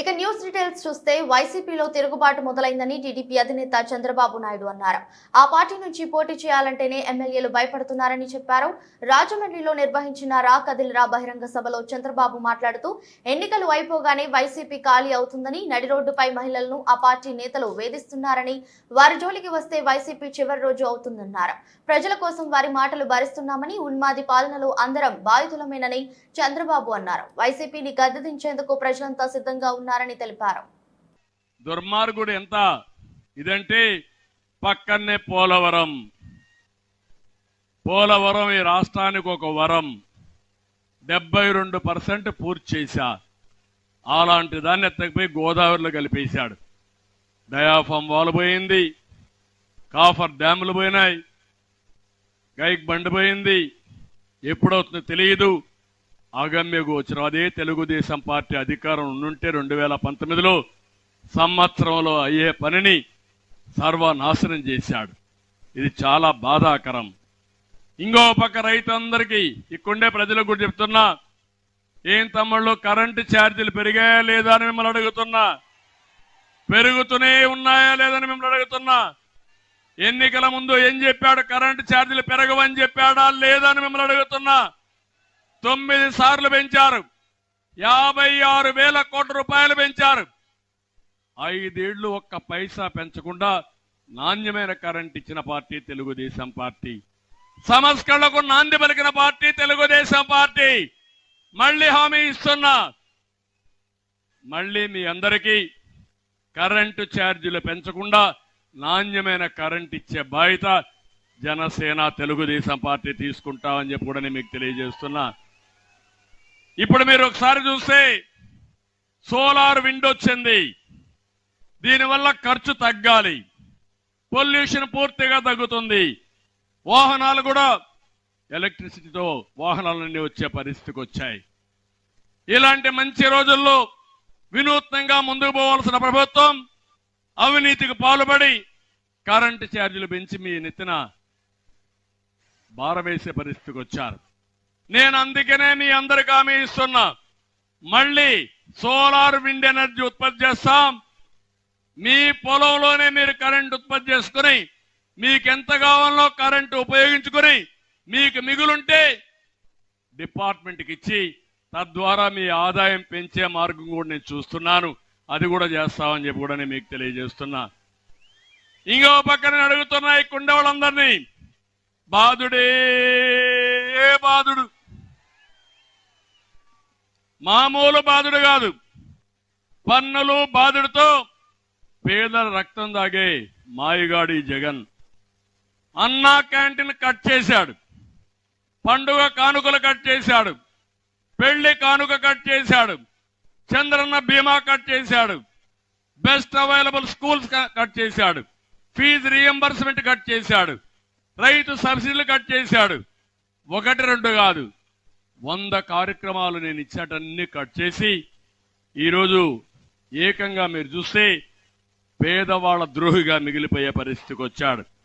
ఇక news details చూస్తే వైసీపీలో తిరుగుబాటు మొదలైందని టీడీపీ అధినేత చంద్రబాబు నాయుడు అన్నారు. ఆ పార్టీ నుంచి పోటీ చేయాలంటేనే ఎమ్మెల్యేలు భయపడుతున్నారని చెప్పారు. రాజమండ్రిలో నిర్వహించిన రా కదిలిరా బహిరంగ సభలో చంద్రబాబు మాట్లాడుతూ ఎన్నికలు అయిపోగానే వైసీపీ ఖాళీ అవుతుందని నడి రోడ్డుపై మహిళలను ఆ పార్టీ నేతలు వేధిస్తున్నారని వారి జోలికి వస్తే వైసీపీ చివరి రోజు అవుతుందన్నారు. ప్రజల కోసం వారి మాటలు భరిస్తున్నామని ఉన్మాది పాలనలో అందరం బాధితులమేనని చంద్రబాబు అన్నారు. వైసీపీని గద్దెదించేందుకు ప్రజలంతా సిద్ధంగా ఉన్నారని తెలిపారు. దుర్మార్గుడు ఎంత? ఇదంటే పక్కనే పోలవరం. పోలవరం ఈ రాష్ట్రానికి ఒక వరం. డెబ్బై రెండు పర్సెంట్ పూర్తి చేశా. అలాంటి దాన్ని ఎత్తకపోయి గోదావరిలో కలిపేశాడు. డయాఫామ్ వాల్ పోయింది. కాఫర్ డ్యాములు పోయినాయి. గైక్ బండి పోయింది. ఎప్పుడవుతుందో తెలియదు. అగమ్య గోచరం. అదే తెలుగుదేశం పార్టీ అధికారం ఉండుంటే రెండు వేల పంతొమ్మిదిలో సంవత్సరంలో అయ్యే పనిని సర్వనాశనం చేశాడు. ఇది చాలా బాధాకరం. ఇంకో పక్క రైతులందరికీ ఇక్కడే ప్రజలకు కూడా చెప్తున్నా ఏం తమ్ముళ్ళు కరెంటు ఛార్జీలు పెరిగాయా లేదా అని మిమ్మల్ని అడుగుతున్నా? పెరుగుతూనే ఉన్నాయా లేదని మిమ్మల్ని అడుగుతున్నా? ఎన్నికల ముందు ఏం చెప్పాడు? కరెంటు ఛార్జీలు పెరగవని చెప్పాడా లేదా అని మిమ్మల్ని అడుగుతున్నా? తొమ్మిది సార్లు పెంచారు. యాభై ఆరు వేల కోట్ల రూపాయలు పెంచారు. ఐదేళ్ళు ఒక్క పైసా పెంచకుండా నాణ్యమైన కరెంట్ ఇచ్చిన పార్టీ తెలుగుదేశం పార్టీ. సంస్కరణకు నాంది పలికిన పార్టీ తెలుగుదేశం పార్టీ. మళ్ళీ హామీ ఇస్తున్నా. మళ్ళీ మీ అందరికీ కరెంటు ఛార్జీలు పెంచకుండా నాణ్యమైన కరెంట్ ఇచ్చే బాధ్యత జనసేన తెలుగుదేశం పార్టీ తీసుకుంటామని చెప్పి కూడా నేను మీకు తెలియజేస్తున్నా. ఇప్పుడు మీరు ఒకసారి చూస్తే సోలార్ విండ్ వచ్చింది. దీనివల్ల ఖర్చు తగ్గాలి. పొల్యూషన్ పూర్తిగా తగ్గుతుంది. వాహనాలు కూడా ఎలక్ట్రిసిటీతో వాహనాలన్నీ వచ్చే పరిస్థితికి వచ్చాయి. ఇలాంటి మంచి రోజుల్లో వినూత్నంగా ముందుకు పోవాల్సిన ప్రభుత్వం అవినీతికి పాల్పడి కరెంటు ఛార్జీలు పెంచి మీ నెత్తిన భారవేసే పరిస్థితికి వచ్చారు. నేను అందుకనే మీ అందరికి హామీ ఇస్తున్నా. మళ్ళీ సోలార్ విండ్ ఎనర్జీ ఉత్పత్తి చేస్తాం. మీ పొలంలోనే మీరు కరెంట్ ఉత్పత్తి చేసుకుని మీకు ఎంత కావాలో కరెంటు ఉపయోగించుకుని మీకు మిగులుంటే డిపార్ట్మెంట్కి ఇచ్చి తద్వారా మీ ఆదాయం పెంచే మార్గం కూడా నేను చూస్తున్నాను. అది కూడా చేస్తామని చెప్పి కూడా నేను మీకు తెలియజేస్తున్నా. ఇంకో పక్కన అడుగుతున్నా ఈ కుండవాళ్ళందరినీ. బాధుడే బాధుడు మామూలు బాధుడు కాదు. పన్నులు బాధుడితో పేదల రక్తం దాగే మాయగాడి జగన్. అన్నా క్యాంటీన్ కట్ చేశాడు. పండుగ కానుకలు కట్ చేశాడు. పెళ్ళి కానుక కట్ చేశాడు. చంద్రన్న బీమా కట్ చేశాడు. బెస్ట్ అవైలబుల్ స్కూల్స్ కట్ చేశాడు. ఫీజు రియంబర్స్మెంట్ కట్ చేశాడు. రైతు సబ్సిడీలు కట్ చేశాడు. ఒకటి రెండు కాదు. వంద కార్యక్రమాలు నేను ఇచ్చేటన్ని కట్ చేసి ఈరోజు ఏకంగా మీరు చూస్తే పేదవాళ్ళ ద్రోహిగా మిగిలిపోయే పరిస్థితికి వచ్చాడు.